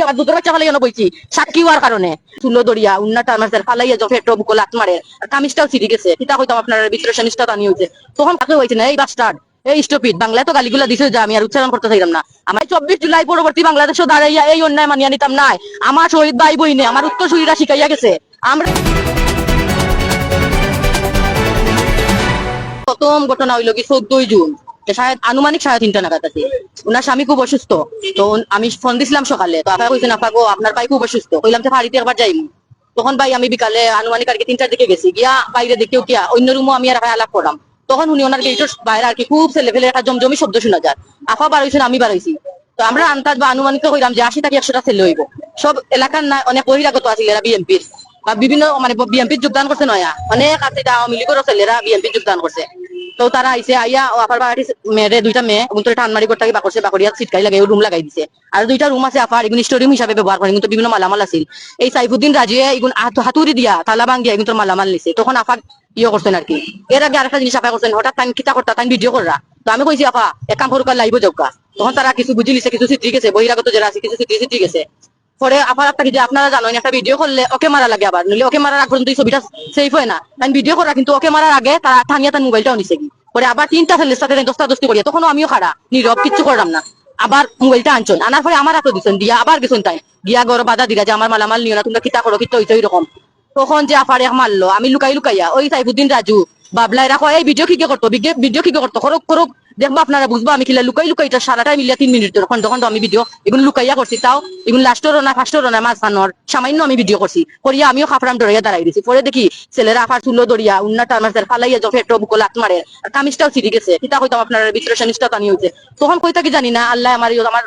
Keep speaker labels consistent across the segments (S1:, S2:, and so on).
S1: আমার না বাংলায় তো দিছে যা আমি আর উচ্চারণ করতে চাইলাম না। আমার চব্বিশ জুলাই পরবর্তী বাংলাদেশও দাঁড়াইয়া এই অন্যায় মানিয়া নিতাম নাই। আমার শহীদ ভাই বইনে আমার উত্তর সুরীরা শিখাইয়া গেছে। আমরা প্রথম ঘটনা হইল কি চোদ্দই জুন। আনুমানিক সাড়ে তিনটা নাগাদ আছে। ওনার স্বামী খুব অসুস্থ। তো আমি ফোন দিছিলাম সকালে। তো আপনার কইছেন আপনাকে আপনার ভাই খুব অসুস্থ। কইলাম যে বাড়িতে একবার যাইম। তখন ভাই, আমি বিকালে আনুমানিক আর কি তিনটার দিকে গেছি। গিয়া বাইরে দেখেও কিয়া অন্য রুমও আমি আর আলাপ করলাম। তখন উনি ওনার গেটের বাইরে আর কি খুব ছেলে ফেলে একটা জমজমি শব্দ শোনা যায়। আফা বার হয়েছেন আমি হয়েছি তো আমরা আন্তাজ বা আনুমানিক কইলাম যে আশি থেকে একশোটা ছেলে হইব। সব এলাকার না, অনেক বহিরাগত আছিল এরা বিএনপির। বা বিভিন্ন মানে বিএনপির যোগদান করছে নয়া। অনেক আছে আওয়ামী লীগের ছেলেরা বিএনপি যোগদান করছে। তো তারা আইসে আইয়া আপার বাড়ি মেয়েরে দুইটা মেয়ে এবং তোর টানমারি করতে বাকরছে বাকরিয়া সিটকাই লাগাই রুম লাগাই দিছে। আর দুইটা রুম আছে আপার এগুন স্টোর হিসাবে ব্যবহার করে কিন্তু বিভিন্ন মালামাল আছিল। এই সাইফুদ্দিন রাজিয়ে এগুন হাত- হাতুড়ি দিয়া, তালা ভাঙ্গিয়া তোর মালামাল নিছে। তখন আফা ইয়ে করছেন আর কি। এর আগে আরেকটা জিনিস আপা করছেন হঠাৎ টাইম কিতা করতা টাইম ভিডিও কররা তো আমি কইছি আপা, এক কাম করুক লাইভ যোগা তখন তারা কিছু বুঝি লিছে কিছু চিত্রি গেছে বহিরাগত যারা আছে, কিছু চিত্রি চিত্রি গেছে। পরে আপার একটা যে আপনারা জানেন, একটা ভিডিও করলে ওকে মারা লাগে আবার। নইলে ওকে মারার আগ পর্যন্ত এই ছবিটা সেফ হয় না। তাই ভিডিও করা, কিন্তু ওকে মারার আগে তারা থানিয়া তার মোবাইলটাও নিছে কি? পরে আবার তিনটা ছেলের সাথে দস্তা দস্তি করিয়া তখন আমিও খাড়া, নীরব, কিচ্ছু করলাম না। আবার মোবাইলটা আনছন। আনার পরে আমার হাতে দিচ্ছেন দিয়া আবার গেছেন তাই। দিয়া গড় বাধা দিলা যে আমার মালামাল নিও না, তোমরা কিতা করো, কিতা হইতো এরকম তখন যে আফারে মারলো, আমি লুকাই লুকাইয়া, ওই সাইফুদ্দিন রাজু বাবলাই রাখো এই ভিডিও কি করতো? ভিডিও কি করতো? করুক করুক। দেখব আপনারা বুঝব, আমি কিলা লুকাই লুকাই এটা সারাটাই মিলিয়া তিন মিনিট তখন তো আমি ভিডিও এগুলো লুকাইয়া করছি, তাও এগুলো লাস্টেরও না ফার্স্টেরও না মাঝখানোর সামান্য আমি ভিডিও করছি। করিয়া আমিও খাফরাম ডরাইয়া দাঁড়াই দিছি। পরে দেখি ছেলেরা আফার চুলো দরিয়া উন্নাটা আমার ফালাইয়া যখন পেট্রো বুকো লাত মারে। আর কামিজটাও ছিঁড়ে গেছে। কিতা হইতাম আপনার, ভিতরে নিষ্ঠা টানি হয়েছে তখন কইতা কি জানি না, আল্লাহ আমার আমার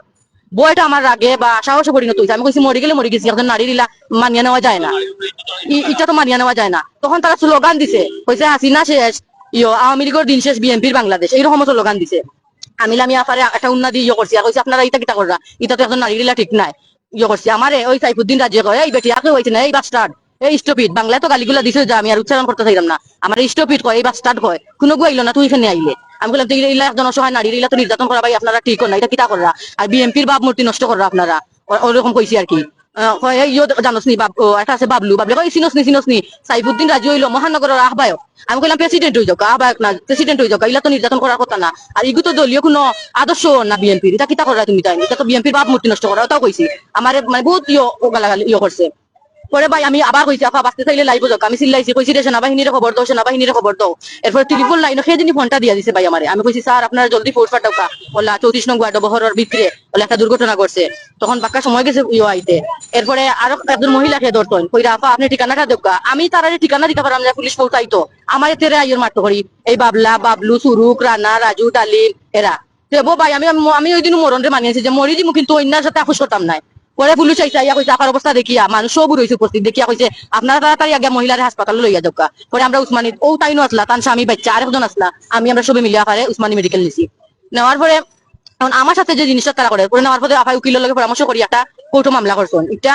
S1: বয়টা আমার আগে বা সাহসে পরিণত হয়েছে আমি কইছি, মরে গেলে মরে গেছি, একজন নারীর ইলা মানিয়ে নেওয়া যায় না। ই- এটা তো মানিয়ে নেওয়া যায় না। তখন তারা স্লোগান দিছে, কইছে, হাসিনা শেষ। আওয়ামী লীগের দিন শেষ বিএনপির বাংলাদেশ। এইরকম স্লোগান দিছে। আমি আপারে একটা উন্নতি ইয়ে করছি আর আপনারা কিটা তো একজন নারীর ঠিক নাই। ইয়ে করছি আমারে ওই সাইফুদ্দিন রাজিয়ে কয়, এই বেটি আগে হয়েছে না, এই বাস্টার্ড এই স্টপিড বাংলায় তো গালিগুলা দিছে যে আমি আর উচ্চারণ করতে চাইলাম না। আমার স্টপিড কয়, এই বাস্টার্ড কয়। কোনো গু না, তুই এখানে আইলে আমি বললাম ইলা একজন অসহায় নারীর ইলা তো নির্যাতন করা ভাই আপনারা ঠিক না, এটা কিটা কররা আর বিএনপির ভাব মূর্তি নষ্ট কররা আপনারা। ওরকম কইছি আর কি। আহ, কয়, এই ইয়ো জানোস নি বাব একটা আছে বাবলু বাবলু কয় চিনোস নি চিনোস নি। সাইফুদ্দিন রাজি হইল মহানগরের আহ্বায়ক। আমি কইলাম প্রেসিডেন্ট হয়ে যাও আহ্বায়ক না প্রেসিডেন্ট হয়ে যাও ইলা তো নির্যাতন করার কথা না। আর ইগু তো দলীয় কোনো আদর্শ না বিএনপির এটা কিতা করা তুমি তাই? এটা তো বিএনপির বাপ মূর্তি নষ্ট করা ওটাও কইছি আমার মানে বহুত ইয়ে গালাগালি ইয়ে করছে পরে ভাই আমি আবার কইছি আপা বাঁচতে চাইলে লাইভ যাক আমি চিল্লাইছি কইছি রে সেনাবাহিনীর খবর দাও সেনাবাহিনীর খবর দাও। এরপর টেলিফোন লাইন সেদিনই ফোনটা দিয়া দিছে ভাই আমারে। আমি কইছি স্যার আপনারা জলদি ফোর্স পাঠাও ওলা চৌত্রিশ নং ওয়ার্ড বহরের ভিতরে ওলা একটা দুর্ঘটনা করছে তখন বাক্কা সময় গেছে ইয়ে আইতে। এরপরে আরও একজন মহিলাকে ধরতেন কইরা আপা আপনি ঠিকানাটা দেবকা আমি তারা ঠিকানা দিতে পারলাম না পুলিশ পৌঁছাইতো। আমার তেরে আইয়ের মারতো করি এই বাবলা বাবলু সুরুক রানা রাজু ডালিম এরা। দেবো ভাই আমি আমি ওই দিন মরণ রে মানিয়েছি যে মরি দিমু কিন্তু অন্যার সাথে আপোষ করতাম নাই। পরে পুলিশ আইসা ইয়া কইছে, আপার অবস্থা দেখিয়া মানুষ সব রয়েছে উপস্থিত, দেখিয়া কইছে, আপনারা তাড়াতাড়ি আগে মহিলার হাসপাতালে লইয়া যাওকা পরে আমরা উসমানী, ও তাইনো আসলা, তার স্বামী বাচ্চা, আরেকজন আসলা, আমি আমরা সবে মিলিয়া পারে উসমানী মেডিকেল নিছি। নেওয়ার পরে, এখন আমার সাথে যে জিনিসটা তারা করে করে নেওয়ার পরে আপার উকিলের লগে পরামর্শ করি, একটা কোর্টে মামলা করছেন। এটা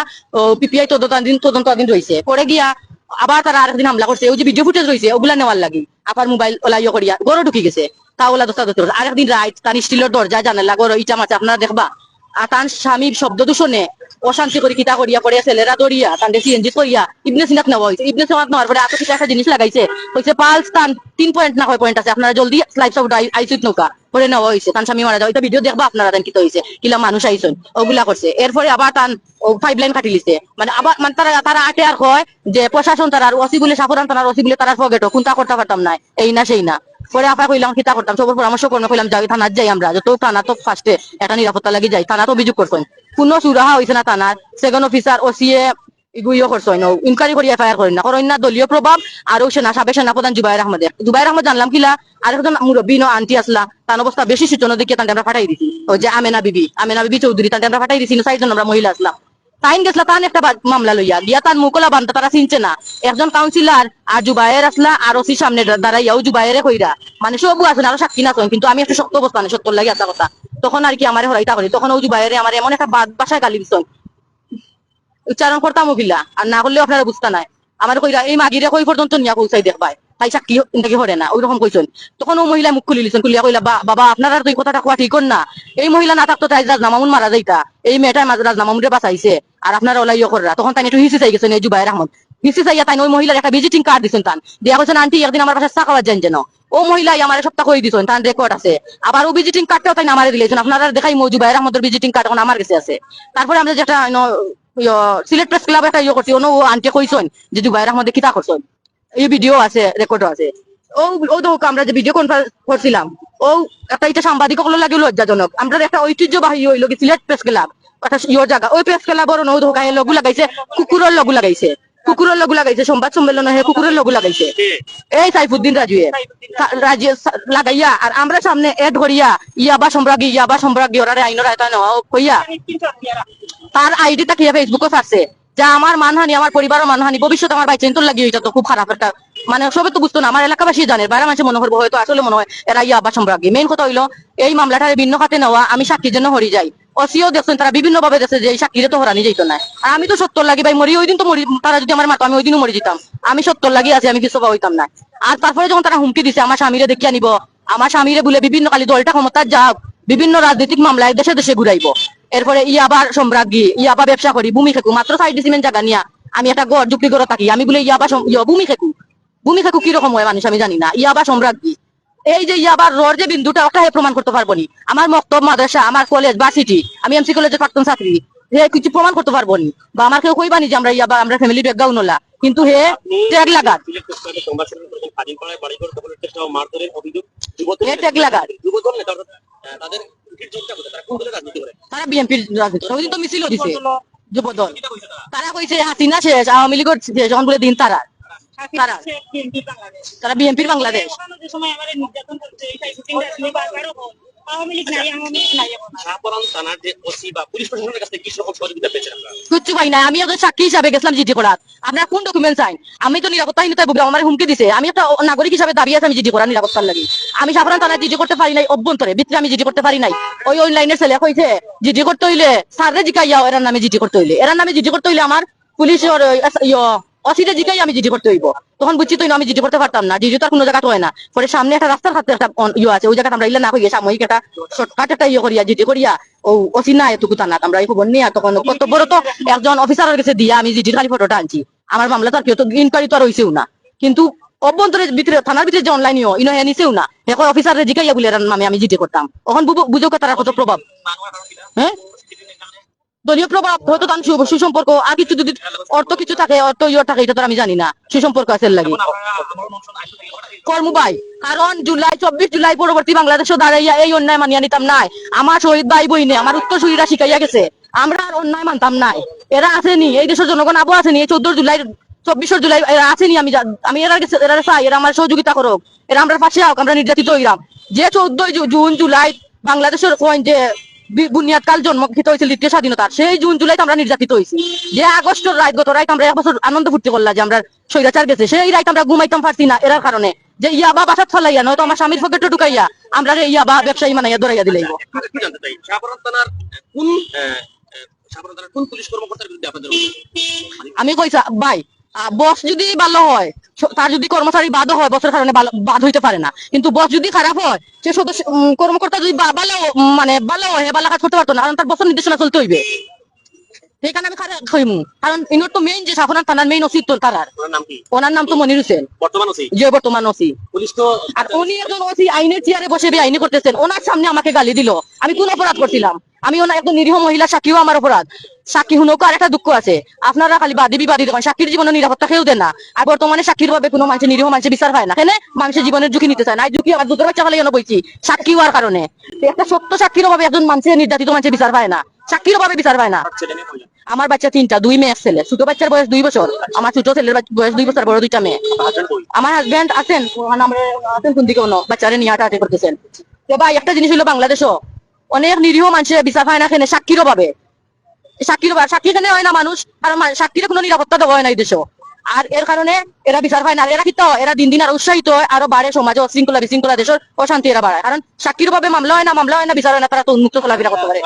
S1: পিপিআই তদন্তাধীন তদন্তাধীন রয়েছে পরে গিয়া আবার তারা আরেকদিন হামলা করছে, ওই যে ভিডিও ফুটেজ রয়েছে ওগুলা নেওয়ার লাগি। আপার মোবাইল ওলা ইয়ে করিয়া, গরো ঢুকি গেছে তা ওলা দোস্তা দোস্ত আরেকদিন রাইট, তার স্টিলের দরজা, জানালা, গরো, ইটা মাছে, আপনারা দেখবা। আর তার স্বামী শব্দ দূষণে অশান্তি করে, কিতা করিয়া করিয়া ছেলেরা দরিয়া তান্ডে সিএনজি করিয়া, ইবনে সিনাত নেওয়া হয়েছে ইবনে সিনাত নেওয়ার পরে কিছু একটা জিনিস লাগাইছে হয়েছে পালস তান তিন পয়েন্ট না কয় পয়েন্ট আছে, আপনারা জলদি স্লাইড সব আইসুত নৌকা করে নেওয়া হয়েছে তান স্বামী মারা যাও এটা ভিডিও দেখবা আপনারা তান কিতা হয়েছে কিলা মানুষ আইসন, ওগুলা করছে। এরপরে আবার তান ফাইভ লাইন কাটি লিছে। মানে আবার মানে তারা তারা আটে আর কয় যে প্রশাসন তারা ওসি বলে সাফরান তারা ওসি বলে তারা ফগেটো কোনটা করতে পারতাম না এই না সেই না। পরে আপা কইলাম কিতা করতাম পরামর্শ কইলাম, যাই, থানার যাই আমরা। যত থানা তো ফার্স্টে একটা নিরাপত্তা লাগি যাই থানা তো অভিযোগ সুরাহা হয়েছে না থানার। সেকেন্ড অফিসার ওসিএ ইগুইও করছেন ইনকোয়ারি করি করেন না। করেন না দলীয় প্রভাব, আর ওই সেনা, সাবেক জুবাইর আহমদের। জুবাইর আহমদ জানলাম কিলা আরেকজন মুরব্বী আন্টি আসলা, তার অবস্থা বেশি সূচনা দেখিয়ে তান্তে আমরা ফাটাই দিছি। ও যে আমেনা বিবি আমেনা বিবি চৌধুরী তান্তে আমরা ফাটাই দিছি চারজন আমরা মহিলা আসলাম। তাইন গেছলা তান একটা মামলা লইয়া। গিয়া তার মুকলা বান্ধা, তারা চিনছে না। একজন কাউন্সিলর আর জুবাইয়ের আসলা, আর ওসি সামনে দাঁড়াইয়াও জুবাইরে কইরা। মানে সবু আছেন আরও সাক্ষী না কিন্তু আমি একটা শক্ত অবস্থানে সত্য লাগে একটা কথা। তখন আর কি আমার হরাইতা করি। তখন ও জুবাইরে আমার এমন একটা বাদ বাসায় গালি দিছ উচ্চারণ করতাম ওগুলা আর না করলেও আপনারা বুঝতা নাই। আমার কইরা, এই মাগিরে কই পর্যন্ত নিয়া পৌঁছাই দেখবাই তাই সাক্ষী নাকি হরে না? ওইরকম কইছেন। তখন ও মহিলা মুখ খুলি লিছেন, খুলিয়া কইলা, "বা- বাবা, আপনার তুই কথাটা কোয়া ঠিক না। এই মহিলা না থাকতো তাই রাজনামামুন মারা যাইতা। এই মেয়েটাই রাজনামামুনরে বাঁচাইছে। আর আপনারা ওলাই ইয়ে কররা। তখন তাই একটু হিসি চাই গেছেন এই জুবাইর আহমদ। হিসি চাইয়া তাই ওই মহিলার একটা ভিজিটিং কার্ড দিছেন তান। দিয়া কইছেন, আন্টি, একদিন আমার বাসায় চা খাওয়ার যান যেন। ও মহিলাই আমার সপ্তাহ কই দিছেন? তার রেকর্ড আছে। আবার ও ভিজিটিং কার্ডটাও তাই আমারে দিলেছেন আপনারা দেখাই মৌ জুবাইর আহমদের ভিজিটিং কার্ড এখন আমার কাছে আছে। তারপরে আমরা যেটা সিলেট প্রেস ক্লাব একটা ইয়ে করছি। ও আন্টি কইছেন যে জুবাইর আহমদে কিতা করছেন? এই ভিডিও আছে রেকর্ডও আছে। ও ও আমরা যে ভিডিও কনফারেন্স করছিলাম, ও একটা এটা সাংবাদিক লাগে লজ্জাজনক। আমরা একটা ঐতিহ্যবাহী হইল সিলেট প্রেস ক্লাব ইয়োর জায়গা ওই প্রেস ক্লাবর নৌ ধোকায় লগু লাগাইছে? লগু লাগাইছে। লগু লাগাইছে সম্মেলনে লগু লাগাইছে। এই লাগাইয়া। আইডিটা কি ফেসবুকে ছাড়ছে যা আমার মানহানি আমার পরিবারের মানহানি ভবিষ্যতে আমার ভাই চেন্তর লাগিয়ে এটা খুব খারাপ একটা মানে সবে তো বুঝতো না আমার এলাকাবাসী জানে। বাইরে মানুষ মনে করব হয়তো আসলে মনে হয় এরা ইয়া বা সম্রাজ্ঞী মেইন কথা হইল, এই মামলাটা ভিন্ন খাতে নেওয়া, আমি সাক্ষীর জন্য হরি যাই। অসিও দেখছেন তারা বিভিন্ন ভাবে দেখছে যে সাক্ষীরে তো হরানি যাইতো না। আর আমি তো সত্তর লাগি ভাই মরি ওই দিন তো মরি তারা যদি আমার মাতো আমি ওই দিনও মরি যেতাম। আমি সত্তর লাগি আছি আমি কিছু হইতাম না। আর তারপরে যখন তারা হুমকি দিছে আমার স্বামীরে দেখিয়ে নিব আমার স্বামীরে বলে বিভিন্ন কালী দলটা ক্ষমতা যাক বিভিন্ন রাজনৈতিক মামলায় দেশে দেশে ঘুরাইবো। এরপরে ইয়াবার সম্রাজ্ঞী ইয়াবা ব্যবসা করি ভূমি খেকু মাত্র সাইড সিমেন্ট জায়গা নিয়া আমি একটা গড় যুক্তি করে থাকি। আমি বলে সম- ইয়া, ভূমি খেকু। ভূমি খেকু কীরকম হয় মানুষ আমি জানি না। ই ইয়াবা সম্রাজ্ঞী। এই যে ইয়াবার রোড যে বিন্দুটা ওটা প্রমাণ করতে পারব নি। আমার মক্তব মাদ্রাসা আমার কলেজ ভার্সিটি আমি এমসি কলেজের প্রাক্তন ছাত্রী হে কিছু প্রমাণ করতে পারব নি। বা আমার কেউ কইবানি যে আমরা ইয়াবা আমরা ফ্যামিলি ব্যাকগ্রাউন্ড হলা কিন্তু হে ট্যাগ লাগাত। ট্যাগ?
S2: তারা
S1: বিএনপির রাজনীতি ওই দিন তো মিছিল দিছে যুবদল
S2: তারা?
S1: কইছে হাসিনা শেষ আওয়ামী লীগের শেষ বলে দিন তারা তারা তারা বিএনপির বাংলাদেশ।
S2: পুলিশ
S1: কিচ্ছু পাই না আমি একজন সাক্ষী হিসাবে গেছিলাম জিডি করার। আপনার কোন ডকুমেন্ট চাই? আমি তো নিরাপত্তাহীনতায় ভুগলাম আমার হুমকি দিছে। আমি একটা নাগরিক হিসাবে দাবি আছে আমি জিডি করার নিরাপত্তার লাগি। আমি সাধারণ থানায় জিডি করতে পারি নাই অভ্যন্তরে ভিতরে আমি জিডি করতে পারি নাই। ওই অনলাইনের ছেলে কইছে জিডি করতে হইলে স্যারে জিকাইয়া এরার নামে জিডি করতে হইলে। এরার নামে জিডি করতে হইলে আমার পুলিশের অসিটে জিকাই আমি জিডি করতে হইব। তখন বুঝছি তো আমি জিডি করতে পারতাম না। জিডি তো কোনো জায়গা হয় না। পরে সামনে একটা রাস্তার হাতে একটা ইয়ে আছে, ওই জায়গাটা আমরা ইলে না হইয়া সাময়িক একটা শর্টকাট একটা ইয়ে করিয়া, জিডি করিয়া, ও অসি না এটুকু টানা আমরা এই খবর নিয়ে তখন কত বড় তো একজন অফিসারের কাছে দিয়া আমি জিডির খালি ফটোটা আনছি। আমার মামলা তো আর কেউ তো ইনকোয়ারি তো আর হইছেও না। কিন্তু অভ্যন্তরের ভিতরে, থানার ভিতরে যে অনলাইন ইনো হে নিছেও না। এখন অফিসারের জিকাইয়া বলে নামে আমি জিডি করতাম। তখন বুঝো তারা কত প্রভাব? হ্যাঁ? দলীয় প্রভাব, হয়তো সু- সুসম্পর্ক, আর কিছু যদি অর্থ কিছু থাকে, অর্থ ইয়ে থাকে, এটা তো আমি জানি না। সুসম্পর্ক আছে লাগি। কর্মবাই কারণ জুলাই, চব্বিশ জুলাই পরবর্তী বাংলাদেশও দাঁড়াইয়া এই অন্যায় মানিয়া নিতাম নাই। আমার শহীদ ভাই বইনে আমার উত্তর শহীদরা শিখাইয়া গেছে, আমরা আর অন্যায় মানতাম নাই। এরা আসেনি, এই দেশের জনগণ আবু আসেনি, এই চোদ্দ জুলাই চব্বিশ জুলাই, এরা আসেনি, আমি আমি এরা কাছে- এরা চাই, এরা আমার সহযোগিতা করুক, এরা আমরা পাশে হোক আমরা নির্যাতিত হইলাম যে চোদ্দই জুন, জুলাই বাংলাদেশের যে বুনিয়াদকাল জন্মকৃত হয়েছিল দ্বিতীয় স্বাধীনতার। সেই জুন জুলাইতে আমরা নির্যাতিত হয়েছি। যে আগস্টের রাত গত রাত আমরা এক বছর আনন্দ ফুর্তি করলাম যে আমরা স্বৈরাচার গেছে। সেই রাত আমরা ঘুমাইতাম পারছি না এরার কারণে। যে ইয়াবা বাসাত ফলাইয়া নয়তো আমার স্বামীর পকেটে ঢুকাইয়া আমরা রে ইয়াবা ব্যবসায়ী মানাইয়া
S2: কোন কোন পুলিশ কর্মকর্তার বিরুদ্ধে আপনাদের
S1: আমি কইছা ভাই বস যদি ভালো হয় তার যদি কর্মচারী বাদ হয় বসের কারণে বাদ হইতে পারে না। কিন্তু বস যদি খারাপ হয়, সে সদস্য কর্মকর্তা যদি বা- ভালো মানে ভালো হয় বালা কাজ করতে পারতো না, কারণ তার বছর নির্দেশনা চলতে হইবে। সেইখানে আমি খারাপ হইমু কারণ ইনোর তো মেইন যে সাফনার থানার মেইন
S2: ওনার
S1: ওনার নাম তো মনির হোসেন।
S2: বর্তমান ওসি
S1: যে বর্তমান ওসি
S2: পুলিশ তো
S1: আর উনি একজন ওসি আইনের চেয়ারে বসে বে আইনি করতেছেন। ওনার সামনে আমাকে গালি দিল। আমি কোন অপরাধ করছিলাম আমি ওনার একজন নিরীহ মহিলা সাক্ষীও আমার অপরাধ সাক্ষী হুনকো আর একটা দুঃখ আছে। আপনারা খালি বাদী বিবাদী দেখেন। সাক্ষীর জীবনে নিরাপত্তা কেউ দেন না। আর বর্তমানে সাক্ষীর ভাবে কোনো মানুষের নিরীহ মানুষের বিচার পায় না। কেন? মানুষের জীবনের ঝুঁকি নিতে চায় না। ঝুঁকি আমার দুধের বাচ্চা খালি বইছি। সাক্ষী হওয়ার কারণে একটা সত্য সাক্ষীর অভাবে একজন মানুষের নির্যাতিত মানুষের বিচার পায় না। সাক্ষীর অভাবে বিচার পায় না? আমার বাচ্চা তিনটা দুই মেয়ে ছেলে। ছোট বাচ্চার বয়স দুই বছর আমার ছোট ছেলের বয়স দুই বছর বড় দুইটা মেয়ে? আমার হাজব্যান্ড আছেন আছেন কোন দিকে বাচ্চারা নিয়ে হাঁটাহাঁটি করতেছেন। তো ভাই একটা জিনিস হলো বাংলাদেশও। অনেক নিরীহ মানুষের বিচার পায় না এখানে সাক্ষীর অভাবে। সাক্ষীর সাক্ষী এখানে হয় না মানুষ আর সাক্ষীর কোনো নিরাপত্তা দেওয়া হয় না এই দেশও। আর এর কারণে এরা বিচার পায় না। এরা কিন্তু এরা দিন দিন আর উৎসাহিত হয় আরও বাড়ে সমাজে অশৃঙ্খলা বিশৃঙ্খলা দেশের অশান্তি এরা বাড়ায়। কারণ সাক্ষীর অভাবে মামলা হয় না মামলা হয় না বিচার হয় না তারা তো উন্মুক্ত চলাফেরা করতে পারে।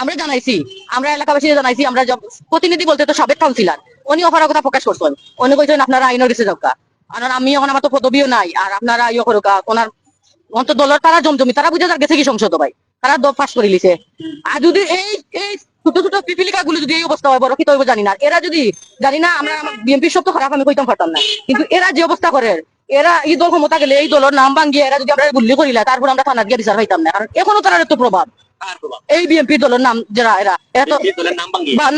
S1: আমরা জানাইছি আমরা এলাকাবাসী জানাইছি আমরা প্রতিনিধি বলতে তো সাবেক কাউন্সিলর উনি অফারের কথা প্রকাশ করছেন। উনি কইছেন আপনারা আইনের কাছে যাওকা আর আমি এখন আমার তো পদবিও নাই আর আপনারা ইয়ে করুকা ওনার অন্ত দলের তারা জমজমি তারা বুঝে যার গেছে কি সংসদ ভাই। তারা পাস করে লিছে। আর যদি এই এই ছোট ছোট পিপিলিকা গুলো যদি এই অবস্থা হয় বড় কি তৈব জানি না। এরা যদি জানি না আমরা বিএনপির সব তো খারাপ আমি কইতাম পারতাম না। কিন্তু এরা যে অবস্থা করে এরা এই দল ক্ষমতা গেলে এই দলের নাম ভাঙ্গিয়ে এরা যদি আমরা গুল্লি করিলা তারপর আমরা থানার গিয়ে বিচার পাইতাম না। কারণ এখনও তারা তো প্রভাব। এই বিএনপি দলের নাম যারা এরা এরা তো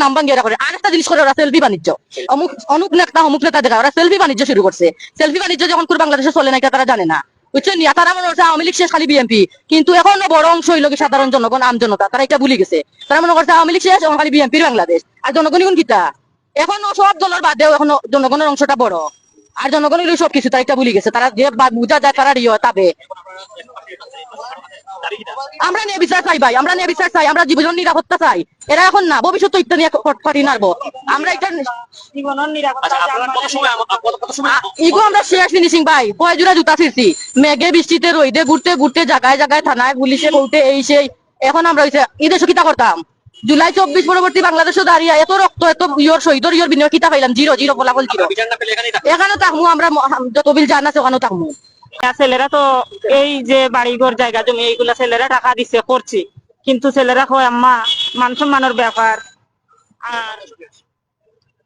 S2: নাম ভাঙ্গিয়ে?
S1: এরা করে। আর একটা জিনিস করে ওরা সেলফি বাণিজ্য। অমুক অমুক নেতা অমুক নেতা দেখা ওরা সেলফি বাণিজ্য শুরু করছে। সেলফি বাণিজ্য যখন করে বাংলাদেশে চলে না তারা জানে না। বুঝছেন তারা মনে করছে আওয়ামী লীগ শেষ খালি বিএনপি কিন্তু এখনও বড় অংশ হইল কি সাধারণ জনগণ, আম জনতা, তারা এটা ভুলে গেছে। তারা মনে করছে আওয়ামী লীগ শেষ, এখন খালি বিএনপির বাংলাদেশ। আর জনগণ এখন কিতা? এখনও সব দলের বাদেও এখনও জনগণের অংশটা বড়। আর জনগণ সবকিছু সব কিছু তারা এটা ভুলে গেছে। তারা যে বুঝা যায় তারা ইয়ে তাবে? আমরা নিয়ে বিচার চাই ভাই আমরা নিয়ে বিচার চাই আমরা জীবন নিরাপত্তা চাই। এরা এখন না ভবিষ্যৎ ইত্যা নিয়ে আমরা এটা
S2: আচ্ছা আপনারা কত সময় আমা- কত কত সময়
S1: আ- ইগো আমরা শেষ ফিনিশিং ভাই। কয় জোড়া জুতা ফিরছি মেঘে বৃষ্টিতে রইদে ঘুরতে ঘুরতে জায়গায় জায়গায় থানায় পুলিশে কোর্টে এই সেই। এখন আমরা হইছে ঈদে কিতা করতাম। জুলাই চব্বিশ পরবর্তী বাংলাদেশও দাঁড়িয়ে এত রক্ত এত ইয়র শহীদর ইয়র বিনিয়োগ কিতা পাইলাম? জিরো জিরো ফলাফল জিরো।
S2: আপনারা বিচার না পেলে এখানেই থাকবেন।
S1: এখানে থাকব আমরা যত বিল জান আছে ওখানেও থাকব
S3: ছেলেরা তো এই যে বাড়িঘর, জায়গা জমি, এইগুলা ছেলেরা টাকা দিছে, করছি। কিন্তু ছেলেরা কয়, আম্মা, মান সম্মানের ব্যাপার। আর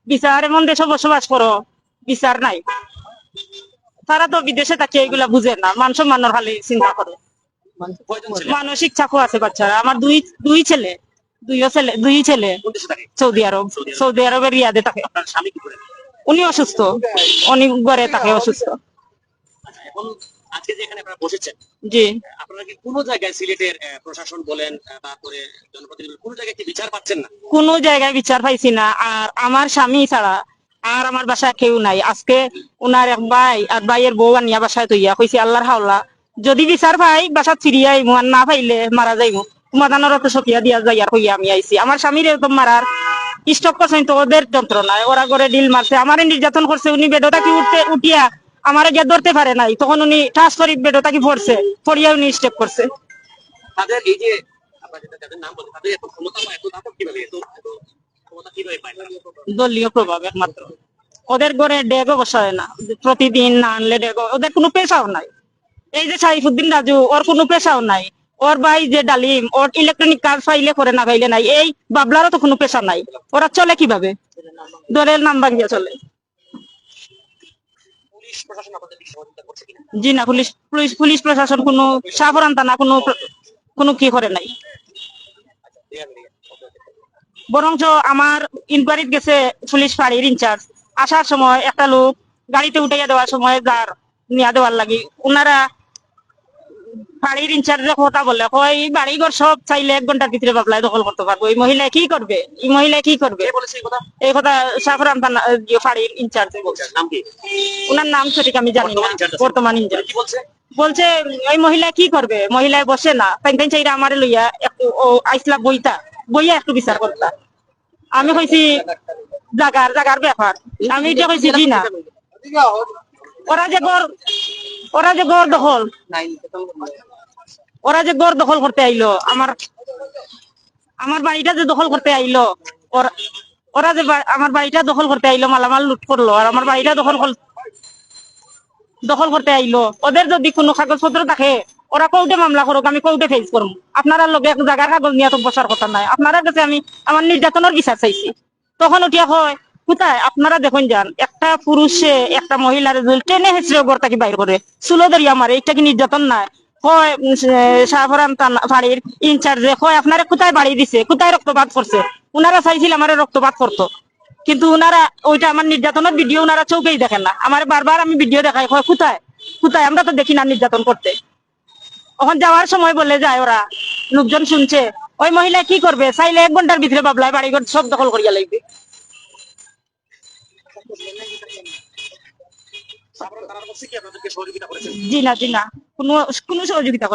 S3: বিচার এমন দেশে বসবাস করো, বিচার নাই। তারা তো বিদেশে থাকি, এইগুলা বুঝে না। মান সম্মানের খালি চিন্তা করে। মানসিক চাকু আছে, বাচ্চারা। আমার দুই দুই ছেলে, দুইও ছেলে, দুই ছেলে? সৌদি আরব। সৌদি আরবের রিয়াদে থাকে? উনি অসুস্থ। উনি ঘরে থাকে অসুস্থ।
S2: এখন আজকে যে এখানে আপনারা বসেছেন
S3: জি।
S2: আপনারা কি কোনো জায়গায় সিলেটের প্রশাসন বলেন আহ, তারপরে জনপ্রতিনিধি কোনো জায়গায় কি বিচার পাচ্ছেন না?
S3: কোনো জায়গায় বিচার পাইছি না। আর আমার স্বামী ছাড়া আর আমার বাসায় কেউ নাই। আজকে উনার এক ভাই আর ভাইয়ের বউ আনিয়া বাসায় তৈয়া কইছি আল্লাহর হাওলা যদি বিচার পাই বাসা বাসাত ফিরিয়াই আর না পাইলে মারা যাইমু। সমাধানের তো সকিয়া দিয়া যাই আর কইয়া আমি আইছি। আমার স্বামীর তো মারার স্টক করছেন তো ওদের যন্ত্রণায়। ওরা করে ডিল মারছে। আমারে নির্যাতন করছে উনি বেডোটা কি উঠতে উঠিয়া আমারে গিয়ে ধরতে পারে নাই। তখন উনি ঠাস করি বেডোটা কি পড়ছে পড়িয়া উনি স্টেপ করছে।
S2: তাদের এই যে?
S3: দলীয় প্রভাব একমাত্র। ওদের ঘরে ডেগও বসায় না। প্রতিদিন না আনলে ডেগো ওদের কোনো পেশাও নাই। এই যে সাইফুদ্দিন রাজু ওর কোনো পেশাও নাই। ওর ভাই যে ডালিম ওর ইলেকট্রনিক কাজ পাইলে করে না পাইলে নাই এই বাবলারও তো কোনো পেশা নাই। ওরা চলে কীভাবে? দলের নাম ভাঙিয়া চলে
S2: পুলিশ প্রশাসন আপনাদের কি সহযোগিতা করছে কিনা
S3: জি না পুলিশ পুলিশ পুলিশ প্রশাসন কোনো সাফরান না কোনো কোনো কি করে নাই।
S2: ঠিক
S3: বরঞ্চ আমার ইনকোয়ারিত গেছে পুলিশ ফাঁড়ির ইনচার্জ আসার সময় একটা লোক গাড়িতে উঠাইয়া দেওয়ার সময় যার নিয়া দেওয়ার লাগে। ওনারা ফাঁড়ির ইনচার্জের কথা বলে কয় বাড়ি ঘর সব চাইলে এক ঘণ্টার ভিতরে বাবলায় দখল করতে পারব এই মহিলা কি করবে এই মহিলা কি করবে
S2: এই কথা?
S3: সাফরান থানা ফাঁড়ির ইনচার্জে বলছে। ওনার নাম সঠিক আমি জানি না।
S2: বর্তমান ইনচার্জ
S3: ইনচার্জ
S2: কি বলছে?
S3: এই মহিলা কি করবে মহিলায় বসে না। তাই তাই চাইরা আমারে লইয়া একটু আইসলা বইতা। বইয়া একটু বিচার করতা আমি কইছি জাগার জাগার ব্যাপার আমি এটা কইছি জি না ওরা যে গড় ওরা যে গড় দখল। ওরা যে গড় দখল করতে আইলো, আমার আমার বাড়িটা যে দখল করতে আইলো, ওরা- যে আমার বাড়িটা দখল করতে আইলো, মালামাল লুট করল, আর আমার বাড়িটা দখল দখল করতে আইলো। ওদের যদি কোনো কাগজপত্র থাকে, ওরা কোর্টে মামলা করুক, আমি কোর্টে ফেস করব আপনারা লগে এক জায়গার কাগজ নিয়ে তো বসার কথা নাই। আপনারা কাছে আমি আমার নির্যাতনের বিচার চাইছি। তখন উঠিয়া হয় কোথায়? আপনারা দেখুন যান, একটা পুরুষে, একটা মহিলার টেনে হেঁচড়ে ঘর থেকে বাইর করে, চুলো দরিয়া মারে এটা কি নির্যাতন নাই? বাড়ির ইনচার্জে দিছে? কোথায় রক্তপাত করছে? চাইছিল আমার রক্তপাত করতো। কিন্তু ওইটা আমার ভিডিও চৌকেই দেখেন না। আমার বারবার আমি ভিডিও দেখাই আমরা তো দেখি না নির্যাতন করতে। যাওয়ার সময় বলে যায় ওরা। লোকজন শুনছে। ওই মহিলা কি করবে? চাইলে এক ঘণ্টার ভিতরে বাবলায় বাড়ি ঘর সব দখল করিয়া লাগবে
S2: সাধারণ তারা বলছে কি আপনাদেরকে সহযোগিতা করেছেন
S3: কোনো সহযোগিতা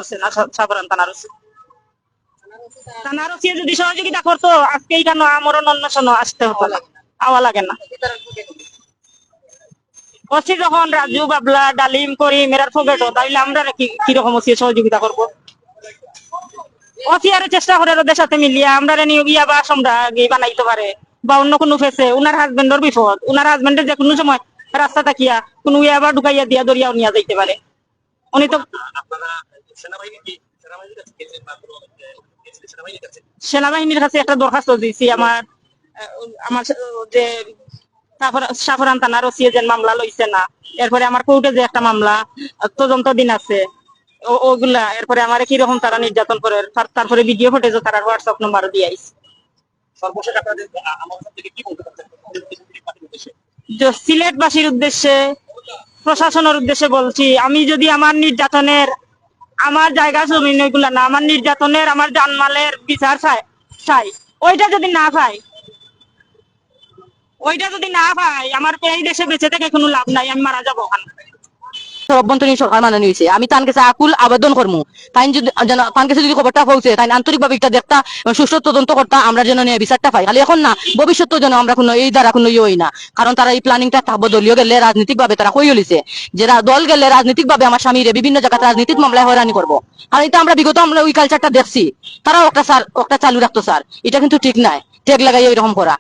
S3: যখন রাজু বাবলা, ডালিম করি মেরার ফোকেট তাইলে আমরা কি কীরকম ওসি সহযোগিতা করব? ওসি আর চেষ্টা করে ওদের সাথে মিলিয়ে, আমরা নিয়োগ ইয়া বা বানাইতে পারে, বা অন্য কোনো ফেসে, উনার হাজবেন্ডর বিপদ, উনার হাজবেন্ডের যে কোনো সময় রাস্তা তাকিয়া কোনো ইয়ে আবার ঢুকাইয়া দিয়া দরিয়াও নিয়ে যাইতে পারে। উনি তো
S2: সেনাবাহিনীর কাছে
S3: একটা দরখাস্ত দিয়েছি। আমার আমার যে সাফরান থানার ওসিয়ে যে মামলা লইছে না। এরপরে আমার কোর্টে যে একটা মামলা তদন্ত দিন আছে। ওগুলা এরপরে আমার কীরকম তারা নির্যাতন করে তারপরে ভিডিও ফুটেজও তারা হোয়াটসঅ্যাপ নাম্বারও দিয়ে আইছে।
S2: সর্বশেষ আপনাদের আমার থেকে কি বলতে
S3: সিলেটবাসীর উদ্দেশ্যে, প্রশাসনের উদ্দেশ্যে বলছি, আমি যদি আমার নির্যাতনের, আমার জায়গা জমি ওইগুলা না, আমার নির্যাতনের, আমার জানমালের বিচার চাই চাই, ওইটা যদি না পাই, ওইটা যদি না পাই, আমার এই দেশে বেঁচে থেকে কোনো লাভ নাই, আমি মারা যাব ওখানে
S1: অভ্যন্তরীণ সরকার মানানো হয়েছে আমি কাছে আকুল আবেদন করব তাই যদি কাছে যদি খবরটা পৌঁছে, তাই আন্তরিকভাবে এটা দেখতা সুষ্ঠু তদন্ত করতা আমরা যেন নিয়ে বিচারটা পাই। খালি এখন না যেন আমরা কোনো এই দ্বারা কোনো ইয়ে না। কারণ তারা এই প্ল্যানিংটা থাকব দলীয় গেলে রাজনৈতিক ভাবে তারা কই লিছে যে দল গেলে রাজনৈতিক ভাবে আমার স্বামীরে বিভিন্ন জায়গাতে রাজনীতিক মামলায় হয়রানি করব। আর এটা আমরা বিগত আমরা ওই কালচারটা দেখছি। তারাও একটা স্যার, একটা চালু রাখতো স্যার। এটা কিন্তু ঠিক নাই। টেক লাগাই এরকম করা।